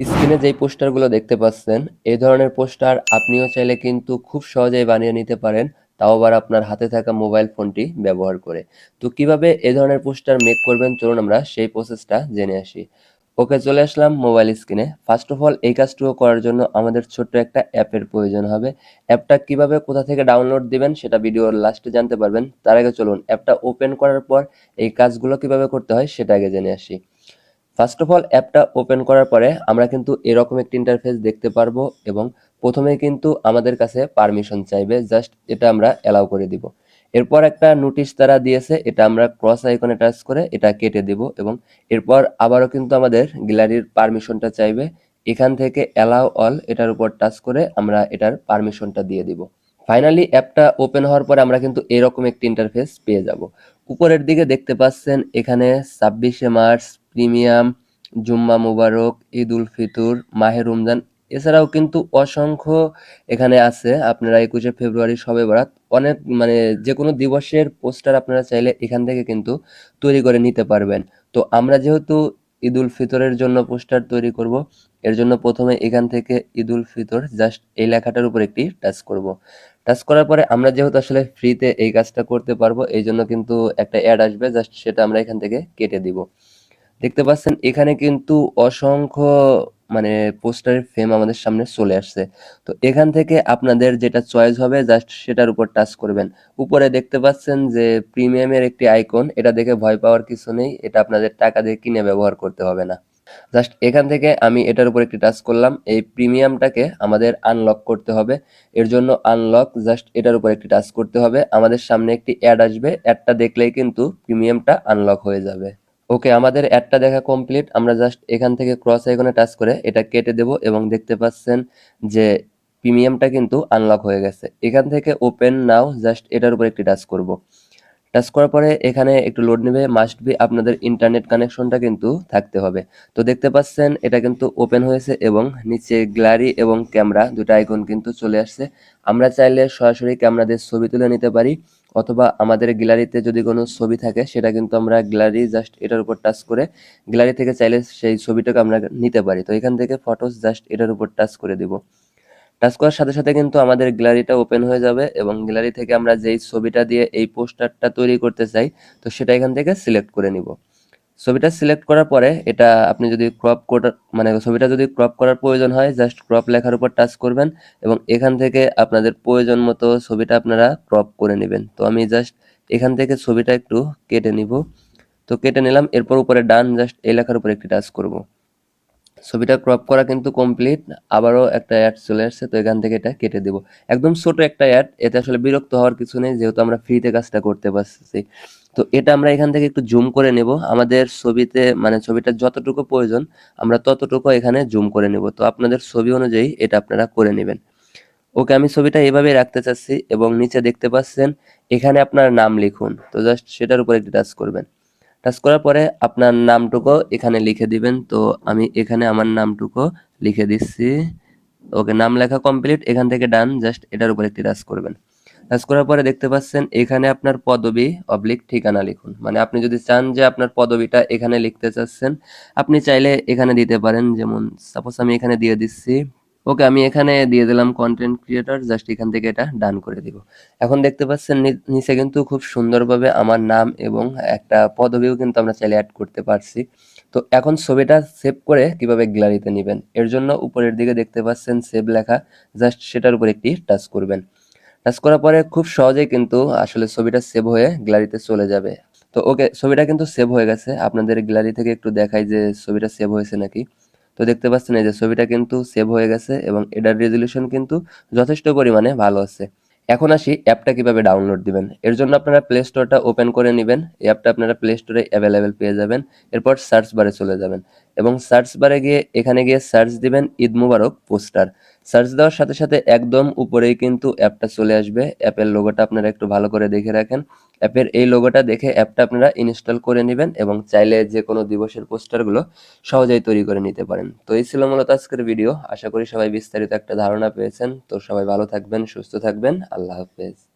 স্ক্রিনে যেই পোস্টারগুলো দেখতে পাচ্ছেন এই ধরনের পোস্টার আপনিও চাইলে কিন্তু খুব সহজেই বানিয়ে নিতে পারেন, তাও আবার আপনার হাতে থাকা মোবাইল ফোনটি ব্যবহার করে। তো কীভাবে এ ধরনের পোস্টার মেক করবেন, চলুন আমরা সেই প্রসেসটা জেনে আসি। ওকে, চলে আসলাম মোবাইল স্ক্রিনে। ফার্স্ট অফ অল এই কাজটুকু করার জন্য আমাদের ছোট্ট একটা অ্যাপের প্রয়োজন হবে। অ্যাপটা কীভাবে কোথা থেকে ডাউনলোড দিবেন, সেটা ভিডিওর লাস্টে জানতে পারবেন। তার আগে চলুন, অ্যাপটা ওপেন করার পর এই কাজগুলো কীভাবে করতে হয়, সেটা আগে জেনে আসি। ফার্স্ট অফ অল অ্যাপটা ওপেন করার পরে আমরা কিন্তু এরকম একটি ইন্টারফেস দেখতে পারব এবং প্রথমে কিন্তু আমাদের কাছে পারমিশন চাইবে জাস্ট এটা আমরা অ্যালাউ করে দিব। এরপর একটা নোটিশ তারা দিয়েছে, এটা আমরা ক্রস আইকনে টাচ করে এটা কেটে দিব এবং এরপর আবারও কিন্তু আমাদের গ্যালারির পারমিশনটা চাইবে। এখান থেকে অ্যালাউ অল এটার উপর টাচ করে আমরা এটার পারমিশনটা দিয়ে দিব। ফাইনালি অ্যাপটা ওপেন হওয়ার পরে আমরা কিন্তু এরকম একটি ইন্টারফেস পেয়ে যাব। উপরের দিকে দেখতে পাচ্ছেন এখানে ছাব্বিশে মার্চ, প্রিমিয়াম, জুম্মা মুবারক ঈদ উল ফিতর, মাহে রমজান। এছাড়াও কিন্তু অসংখ্য এখানে আছে। আপনারা একুশে ফেব্রুয়ারি সবে বরাত অনেক মানে যে কোনো দিবসের পোস্টার আপনারা চাইলে এখান থেকে কিন্তু তৈরি করে নিতে পারবেন। তো আমরা যেহেতু ঈদ উল ফিতরের জন্য পোস্টার তৈরি করব, এর জন্য প্রথমে এখান থেকে ঈদ উল ফিতর জাস্ট এই লেখাটার উপর একটি টাচ করব। টাচ করার পরে আমরা যেহেতু আসলে ফ্রিতে এই কাজটা করতে পারব, এই জন্য কিন্তু একটা অ্যাড আসবে জাস্ট সেটা আমরা এখান থেকে কেটে দিব। দেখতে পাচ্ছেন, এখানে কিন্তু অসংখ্য মানে পোস্টারের ফ্রেম আমাদের সামনে চলে আসছে। তো এখান থেকে আপনাদের যেটা চয়েস হবে জাস্ট সেটার উপর টাচ করবেন। উপরে দেখতে পাচ্ছেন যে প্রিমিয়ামের একটি আইকন এটা দেখে ভয় পাওয়ার কিছু নেই, এটা আপনাদের টাকা দিয়ে কিনে ব্যবহার করতে হবে না। জাস্ট এখান থেকে আমি এটার উপর একটি টাচ করলাম। এই প্রিমিয়ামটাকে আমাদের আনলক করতে হবে। এর জন্য আনলক জাস্ট এটার উপর একটি টাচ করতে হবে। আমাদের সামনে একটি অ্যাড আসবে। অ্যাডটা দেখলেই কিন্তু প্রিমিয়ামটা আনলক হয়ে যাবে। ওকে আমাদের অ্যাডটা দেখা কমপ্লিট আমরা জাস্ট এখান থেকে ক্রস আইকনে টাচ করে এটা কেটে দেব এবং দেখতে পাচ্ছেন যে প্রিমিয়ামটা কিন্তু আনলক হয়ে গেছে। এখান থেকে ওপেন নাও জাস্ট এটার উপর একটি টাচ করব। টাচ করার পরে এখানে একটু লোড নেবে মাস্ট বি আপনাদের ইন্টারনেট কানেকশনটা কিন্তু থাকতে হবে। তো দেখতে পাচ্ছেন, এটা কিন্তু ওপেন হয়েছে এবং নিচে গ্যালারি এবং ক্যামেরা দুটো আইকন কিন্তু চলে আসছে। আমরা চাইলে সরাসরি ক্যামেরা দিয়ে ছবি তুলে নিতে পারি, অথবা আমাদের গ্যালারিতে যদি কোনো ছবি থাকে, সেটা কিন্তু আমরা গ্যালারি জাস্ট এটার উপর টাচ করে গ্যালারি থেকে চাইলে সেই ছবিটাকে আমরা নিতে পারি। তো এখান থেকে ফটোস জাস্ট এটার উপর টাচ করে দিব। টাচ করার সাথে সাথে কিন্তু আমাদের গ্যালারিটা ওপেন হয়ে যাবে এবং গ্যালারি থেকে আমরা যেই ছবিটা দিয়ে এই পোস্টারটা তৈরি করতে চাই, তো সেটা এখান থেকে সিলেক্ট করে নিব। ছবিটা সিলেক্ট করার পরে এটা আপনি যদি ক্রপ করার মানে ছবিটা যদি ক্রপ করার প্রয়োজন হয় জাস্ট ক্রপ লেখার উপর টাচ করবেন এবং এখান থেকে আপনাদের প্রয়োজন মতো ছবিটা আপনারা ক্রপ করে নেবেন। তো আমি জাস্ট এখান থেকে ছবিটা একটু কেটে নিব। তো কেটে নিলাম, এরপর উপরে ডান জাস্ট এই লেখার উপর একটি টাচ করব। ছবিটা ক্রপ করা কিন্তু কমপ্লিট আবারও একটা অ্যাড চলে আসছে, তো এখান থেকে এটা কেটে দিব। একদম ছোট একটা অ্যাড এতে আসলে বিরক্ত হওয়ার কিছু নেই, যেহেতু আমরা ফ্রিতে কাজটা করতে পারছি। তো এটা আমরা এখান থেকে একটু জুম করে নেব। আমাদের ছবিতে মানে ছবিটা যতটুকু প্রয়োজন, আমরা ততটুকু এখানে জুম করে নেব। তো আপনাদের ছবি অনুযায়ী এটা আপনারা করে নেবেন। ওকে, আমি ছবিটা এভাবেই রাখতে চাচ্ছি এবং নিচে দেখতে পাচ্ছেন, এখানে আপনার নাম লিখুন। তো জাস্ট সেটার উপর একটি টাচ করবেন। টাচ করার পরে আপনার নামটুকু এখানে লিখে দিবেন। তো আমি এখানে আমার নামটুকু লিখে দিচ্ছি। ওকে, নাম লেখা কমপ্লিট এখান থেকে ডান জাস্ট এটার উপর একটি টাচ করবেন। টাচ করার পরে দেখতে পাচ্ছেন, এখানে আপনার পদবি অবলিক ঠিকানা লিখুন। মানে আপনি যদি চান যে আপনার পদবিটা এখানে লিখতে চাচ্ছেন, আপনি চাইলে এখানে দিতে পারেন। যেমন সাপোজ আমি এখানে দিয়ে দিচ্ছি ওকে, আমি এখানে দিয়ে দিলাম কন্টেন্ট ক্রিয়েটর জাস্ট এখান থেকে এটা ডান করে দিব। এখন দেখতে পাচ্ছেন নিচে কিন্তু খুব সুন্দরভাবে আমার নাম এবং একটা পদবিও কিন্তু আমরা চাইলে অ্যাড করতে পারছি। তো এখন ছবিটা সেভ করে কীভাবে গ্যালারিতে নেবেন? এর জন্য উপরের দিকে দেখতে পাচ্ছেন সেভ লেখা জাস্ট সেটার উপর একটি টাচ করবেন। টাচ করার পরে খুব সহজেই কিন্তু আসলে ছবিটা সেভ হয়ে গ্যালারিতে চলে যাবে। তো ওকে, ছবিটা কিন্তু সেভ হয়ে গেছে। আপনাদের গ্যালারি থেকে একটু দেখাই যে ছবিটা সেভ হয়েছে নাকি। তো দেখতে পাচ্ছেন এই যে ছবিটা কিন্তু সেভ হয়ে গেছে এবং এটার রেজলিউশন কিন্তু যথেষ্ট পরিমাণে ভালো আছে। এখন আসি অ্যাপটা কীভাবে ডাউনলোড দিবেন। এর জন্য আপনারা প্লে স্টোরটা ওপেন করে নেবেন। এই অ্যাপটা আপনারা প্লে স্টোরে অ্যাভেলেবেল পেয়ে যাবেন। এরপর সার্চ বারে চলে যাবেন এবং সার্চ বারে গিয়ে এখানে গিয়ে সার্চ দিবেন ঈদ মুবারক পোস্টার। সার্চ দেওয়ার সাথে সাথে একদম উপরেই কিন্তু অ্যাপটা চলে আসবে। অ্যাপের লোগোটা আপনারা একটু ভালো করে দেখে রাখেন। অ্যাপের এই লোগোটা দেখে অ্যাপটা আপনারা ইনস্টল করে নেবেন এবং চাইলে যে কোনো দিবসের পোস্টারগুলো সহজেই তৈরি করে নিতে পারেন। তো এই ছিল মূলত আজকের ভিডিও আশা করি সবাই বিস্তারিত একটা ধারণা পেয়েছেন। তো সবাই ভালো থাকবেন, সুস্থ থাকবেন। আল্লাহ হাফেজ।